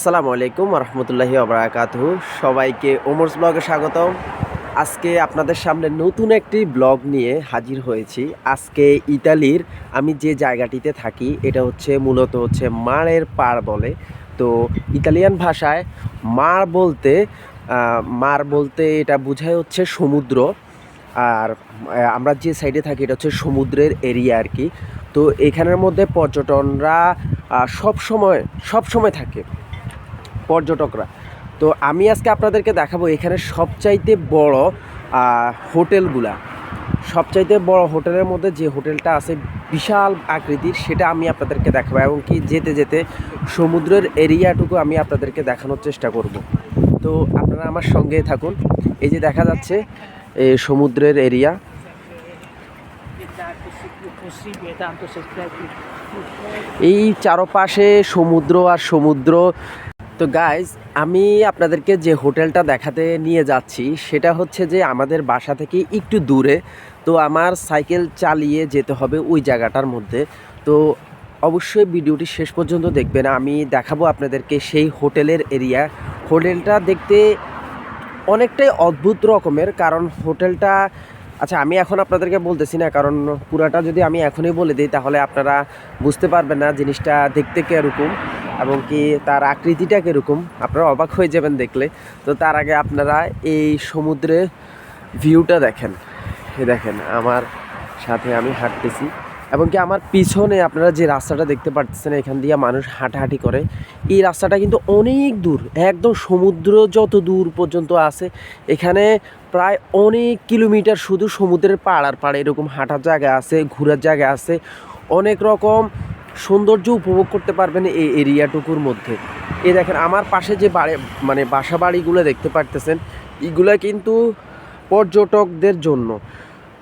আসসালামু আলাইকুম রহমতুল্লাহি আবরাকাতহু সবাইকে ওমর্স ব্লগে স্বাগতম। আজকে আপনাদের সামনে নতুন একটি ব্লগ নিয়ে হাজির হয়েছি। আজকে ইতালির আমি যে জায়গাটিতে থাকি, এটা হচ্ছে মূলত হচ্ছে মারের পাড় বলে। তো ইতালিয়ান ভাষায় মার বলতে মার বলতে এটা বোঝায় হচ্ছে সমুদ্র। আর আমরা যে সাইডে থাকি, এটা হচ্ছে সমুদ্রের এরিয়া আর কি। তো এখানের মধ্যে পর্যটনরা সব সময় সব সময় থাকে। পর্যটকরা। তো আমি আজকে আপনাদেরকে দেখাবো এখানে সবচাইতে বড় হোটেলগুলা। সবচাইতে বড় হোটেলের মধ্যে যে হোটেলটা আছে বিশাল আকৃতির, সেটা আমি আপনাদেরকে দেখাবো এবং কি যেতে যেতে সমুদ্রের এরিয়াটুকু আমি আপনাদেরকে দেখানোর চেষ্টা করব। তো আপনারা আমার সঙ্গে থাকুন। এই যে দেখা যাচ্ছে সমুদ্রের এরিয়া। এই চারপাশে সমুদ্র আর সমুদ্র। তো গাইজ আমি আপনাদেরকে যে হোটেলটা দেখাতে নিয়ে যাচ্ছি, সেটা হচ্ছে যে আমাদের বাসা থেকে একটু দূরে, তো আমার সাইকেল চালিয়ে যেতে হবে ওই জায়গাটার মধ্যে। তো অবশ্যই ভিডিওটি শেষ পর্যন্ত দেখবেন, আমি দেখাবো আপনাদেরকে সেই হোটেলের এরিয়া হোটেলটা দেখতে অনেকটাই অদ্ভুত রকমের, কারণ হোটেলটা আচ্ছা আমি এখন আপনাদেরকে বলতেছি না, কারণ পুরাটা যদি আমি এখনই বলে দিই, তাহলে আপনারা বুঝতে পারবেন না জিনিসটা দেখতে কীরকম। এবং কি তার আকৃতিটা কীরকম? আপনারা অবাক হয়ে যাবেন দেখলে। তো তার আগে আপনারা এই সমুদ্রে ভিউটা দেখেন। দেখেন, আমার সাথে আমি হাঁটতেছি। এবং কি আমার পিছনে আপনারা যে রাস্তাটা দেখতে পাচ্ছেন এখান দিয়ে মানুষ হাঁটাহাঁটি করে, এই রাস্তাটা কিন্তু অনেক দূর, একদম সমুদ্র যত দূর পর্যন্ত আছে, এখানে প্রায় অনেক কিলোমিটার শুধু সমুদ্রের পাড় আর পাড় এরকম হাঁটার জায়গা আছে, ঘোরার জায়গা আছে। অনেক রকম সৌন্দর্য উপভোগ করতে পারবেন এই এরিয়াটুকুর মধ্যে। এ দেখেন, আমার পাশে যে বাড়ি মানে বাসা বাড়িগুলো দেখতে পারতেছেন, এগুলো কিন্তু পর্যটকদের জন্য।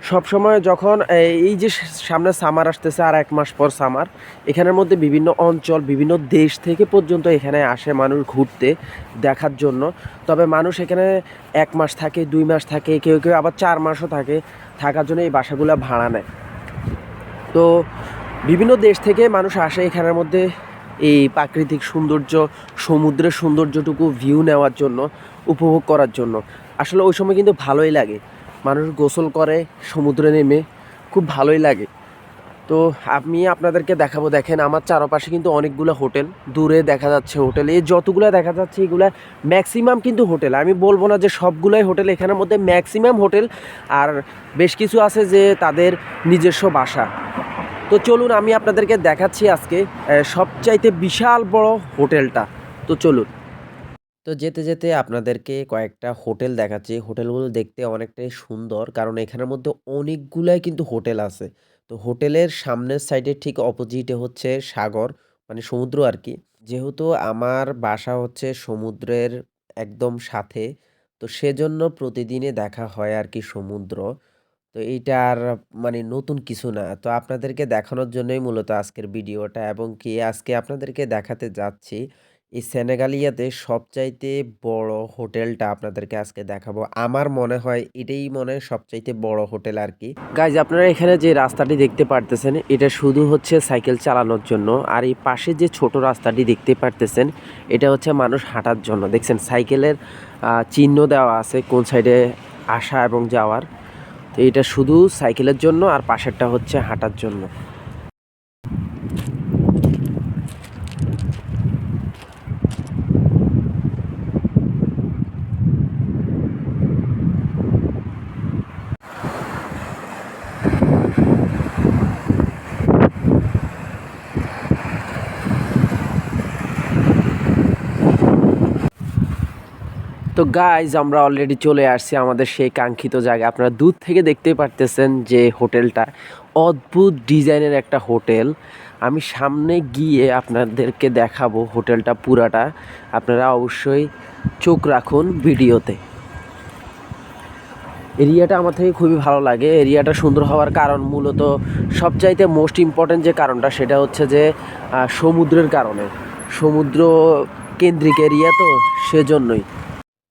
সবসময় যখন এই- এই যে সামনে সামার আসতেছে আর এক মাস পর সামার, এখানের মধ্যে বিভিন্ন অঞ্চল, বিভিন্ন দেশ থেকে পর্যন্ত এখানে আসে মানুষ ঘুরতে দেখার জন্য। তবে মানুষ এখানে এক মাস থাকে, দুই মাস থাকে, কেউ কেউ আবার চার মাসও থাকে, থাকার জন্য এই বাসাগুলো ভাড়া নেয়। তো বিভিন্ন দেশ থেকে মানুষ আসে এখানের মধ্যে এই প্রাকৃতিক সৌন্দর্য, সমুদ্রের সৌন্দর্যটুকু ভিউ নেওয়ার জন্য, উপভোগ করার জন্য। আসলে ওই সময় কিন্তু ভালোই লাগে। মানুষ গোসল করে, সমুদ্রে নেমে খুব ভালোই লাগে। তো আমি আপনাদেরকে দেখাবো, দেখেন আমার চারপাশে কিন্তু অনেকগুলো হোটেল। দূরে দেখা যাচ্ছে হোটেল। এই যতগুলো দেখা যাচ্ছে, এগুলা ম্যাক্সিমাম কিন্তু হোটেল। আমি বলব না যে সবগুলোই হোটেল, এখানের মধ্যে ম্যাক্সিমাম হোটেল। আর বেশ কিছু আছে যে তাদের নিজস্ব বাসা। তো চলুন, আমি আপনাদেরকে দেখাচ্ছি আজকে সবচাইতে বিশাল বড় হোটেলটা। তো চলুন। তো যেতে যেতে আপনাদেরকে কয়েকটা হোটেল দেখাচ্ছি। হোটেলগুলো দেখতে অনেকটাই সুন্দর, কারণ এখানের মধ্যে অনেকগুলাই কিন্তু হোটেল আছে। তো হোটেলের সামনের সাইডে ঠিক অপোজিটে হচ্ছে সাগর মানে সমুদ্র আর কি। যেহেতু আমার বাসা হচ্ছে সমুদ্রের একদম সাথে, তো সেজন্য প্রতিদিনে দেখা হয় আর কি সমুদ্র। তো এইটা আর মানে নতুন কিছু না। তো আপনাদেরকে দেখানোর জন্যই মূলত আজকের ভিডিওটা এবং কি আজকে আপনাদেরকে দেখাতে যাচ্ছি এই সেনেগালিয়াতে সবচাইতে বড় হোটেলটা আপনাদেরকে আজকে দেখাবো। আমার মনে হয় এটাই মনে হয় সবচাইতে বড় হোটেল আর কি। গাইজ আপনারা এখানে যে রাস্তাটি দেখতে পারতেছেন, এটা শুধু হচ্ছে সাইকেল চালানোর জন্য। আর এই পাশে যে ছোট রাস্তাটি দেখতে পারতেছেন, এটা হচ্ছে মানুষ হাঁটার জন্য। দেখছেন, সাইকেলের চিহ্ন দেওয়া আছে কোন সাইডে আসা এবং যাওয়ার। তো এটা শুধু সাইকেলের জন্য আর পাশেরটা হচ্ছে হাঁটার জন্য। তো গাইজ আমরা অলরেডি চলে আসছি আমাদের সেই কাঙ্ক্ষিত জায়গায়। আপনারা দূর থেকে দেখতেই পারতেছেন যে হোটেলটা। অদ্ভুত ডিজাইনের একটা হোটেল। আমি সামনে গিয়ে আপনাদেরকে দেখাবো হোটেলটা পুরাটা। আপনারা অবশ্যই চোখ রাখুন ভিডিওতে। এরিয়াটা আমার থেকে খুবই ভালো লাগে। এরিয়াটা সুন্দর হওয়ার কারণ মূলত সবচাইতে মোস্ট ইম্পর্ট্যান্ট যে কারণটা, সেটা হচ্ছে যে সমুদ্রের কারণে। সমুদ্র কেন্দ্রিক এরিয়া তো, সেজন্যই।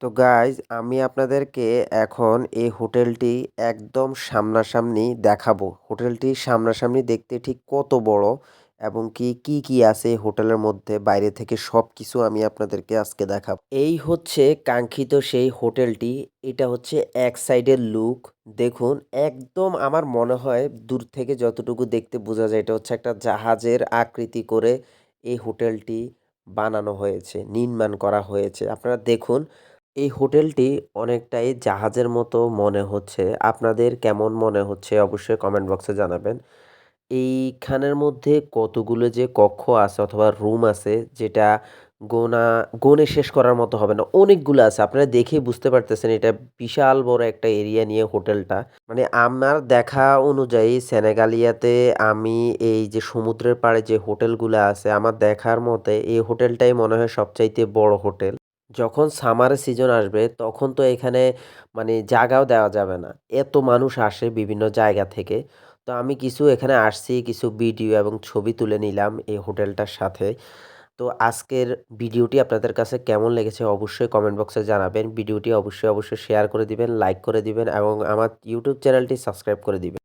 তো গাইজ আমি আপনাদেরকে এখন এই হোটেলটি একদম সামনাসামনি দেখাবো। হোটেলটি সামনাসামনি দেখতে ঠিক কত বড় এবং কি কি কি আছে হোটেলের মধ্যে, বাইরে থেকে সব কিছু আমি আপনাদেরকে আজকে দেখাবো। এই হচ্ছে কাঙ্ক্ষিত সেই হোটেলটি, এটা হচ্ছে এক সাইডের লুক দেখুন, একদম আমার মনে হয় দূর থেকে যতটুকু দেখতে বোঝা যায়, এটা হচ্ছে একটা জাহাজের আকৃতি করে এই হোটেলটি বানানো হয়েছে, নির্মাণ করা হয়েছে। আপনারা দেখুন এই হোটেলটি অনেকটাই জাহাজের মতো মনে হচ্ছে। আপনাদের কেমন মনে হচ্ছে অবশ্যই কমেন্ট বক্সে জানাবেন। এইখানের মধ্যে কতগুলো যে কক্ষ আছে অথবা রুম আছে, যেটা গোনা গুণে শেষ করার মতো হবে না, অনেকগুলো আছে। আপনারা দেখেই বুঝতে পারতেছেন এটা বিশাল বড় একটা এরিয়া নিয়ে হোটেলটা। মানে আমার দেখা অনুযায়ী সেনেগালিয়াতে আমি এই যে সমুদ্রের পাড়ে যে হোটেলগুলো আছে, আমার দেখার মতে এই হোটেলটাই মনে হয় সবচাইতে বড় হোটেল। যখন সামারের সিজন আসবে, তখন তো এখানে মানে জায়গাও দেওয়া যাবে না। এত মানুষ আসে বিভিন্ন জায়গা থেকে। তো আমি কিছু এখানে আসছি, কিছু ভিডিও এবং ছবি তুলে নিলাম এই হোটেলটার সাথে। তো আজকের ভিডিওটি আপনাদের কাছে কেমন লেগেছে অবশ্যই কমেন্ট বক্সে জানাবেন। ভিডিওটি অবশ্যই অবশ্যই শেয়ার করে দিবেন লাইক করে দিবেন এবং আমার ইউটিউব চ্যানেলটি সাবস্ক্রাইব করে দিবেন।